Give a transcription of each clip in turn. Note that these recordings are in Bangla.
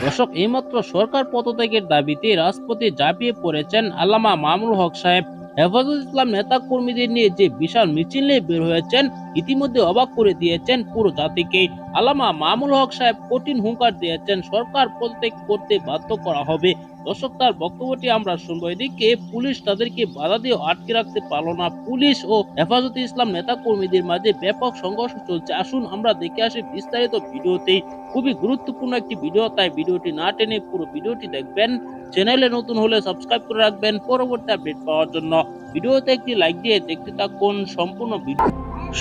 দর্শক এইমাত্র সরকার পদত্যাগের দাবিতে রাজপথে ঝাঁপিয়ে পড়েছেন আল্লামা মামুল হক সাহেব। হেফাজত ইসলাম নেতা কর্মীদের নিয়ে যে বিশাল মিছিল নিয়ে বের হয়েছেন, ইতিমধ্যে অবাক করে দিয়েছেন পুরো জাতিকে। আল্লামা মামুল হক সাহেব কঠিন হুঙ্কার দিয়েছেন, সরকার পদত্যাগ করতে বাধ্য করা হবে। দর্শক, তার বক্তব্যটি আমরা শুনব। এদিকে পুলিশ তাদেরকে বাধা দিয়ে আটকে রাখতে পারল না। পুলিশ ও হেফাজতে ইসলাম নেতা কর্মীদের মাঝে ব্যাপক সংঘর্ষ চলছে। আসুন আমরা দেখে আসি বিস্তারিত ভিডিওতেই। খুবই গুরুত্বপূর্ণ একটি ভিডিও, তাই ভিডিওটি না টেনে পুরো ভিডিওটি দেখবেন। চ্যানেলে নতুন হলে সাবস্ক্রাইব করে রাখবেন। পরবর্তী আপডেট পাওয়ার জন্য ভিডিওতে একটি লাইক দিয়ে দেখতে থাকুন সম্পূর্ণ ভিডিও।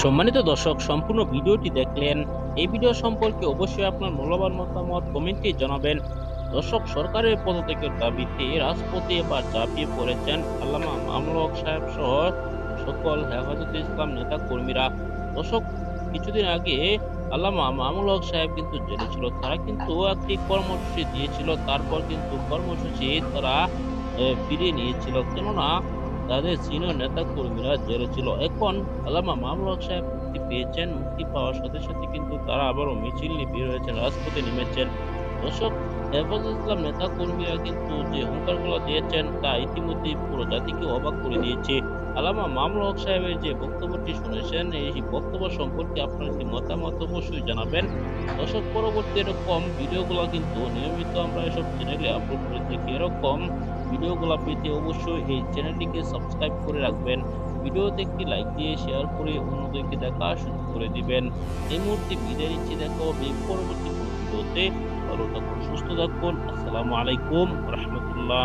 সম্মানিত দর্শক, সম্পূর্ণ ভিডিওটি দেখলেন। এই ভিডিও সম্পর্কে অবশ্যই আপনার মূল্যবান মতামত কমেন্টে জানাবেন। দর্শক, সরকারের পদত্যাগের দাবিতে রাজপথে এবার ঝাঁপিয়ে পড়েছেন আল্লামা মামুল হক সাহেব সহ সকল হেফাজতে ইসলাম নেতা কর্মীরা দর্শক, কিছুদিন আগে আল্লামা মামুল হক সাহেব কিন্তু জেলে ছিল তারা কিন্তু একটি কর্মসূচি দিয়েছিল, তারপর কিন্তু কর্মসূচি তারা ফিরিয়ে নিয়েছিল। কেননা তাদের সিনিয়র নেতা কর্মীরা জেলে ছিল। এখন আল্লামা মামুল হক সাহেব মুক্তি পেয়েছেন। মুক্তি পাওয়ার সাথে সাথে কিন্তু তারা আবারও মিছিল নিয়ে বের হয়েছেন, রাজপথে নেমেছেন। দর্শক ইসলাম নেতা কর্মীরা কিন্তু যে হুঙ্কারগুলো দিয়েছেন তা ইতিমধ্যেই পুরো জাতিকে অবাক করে দিয়েছে। আলামা মামুল হক সাহেবের যে বক্তব্যটি শুনেছেন, এই বক্তব্য সম্পর্কে আপনার কি মতামত অবশ্যই জানাবেন। দর্শক, পরবর্তী এরকম ভিডিওগুলো কিন্তু নিয়মিত আমরা এসব চ্যানেলে আপলোড করে থাকি। এরকম ভিডিওগুলো পেতে অবশ্যই এই চ্যানেলটিকে সাবস্ক্রাইব করে রাখবেন। ভিডিওতে একটি লাইক দিয়ে শেয়ার করে অন্যদেরকে দেখা সুযোগ করে দিবেন। এই মুহূর্তে বিদায় নিচ্ছি। দেখা পরবর্তী ভিডিওতে ভালো থাকুন সুস্থ থাকুন আসসালামু আলাইকুম রহমতুল্লাহ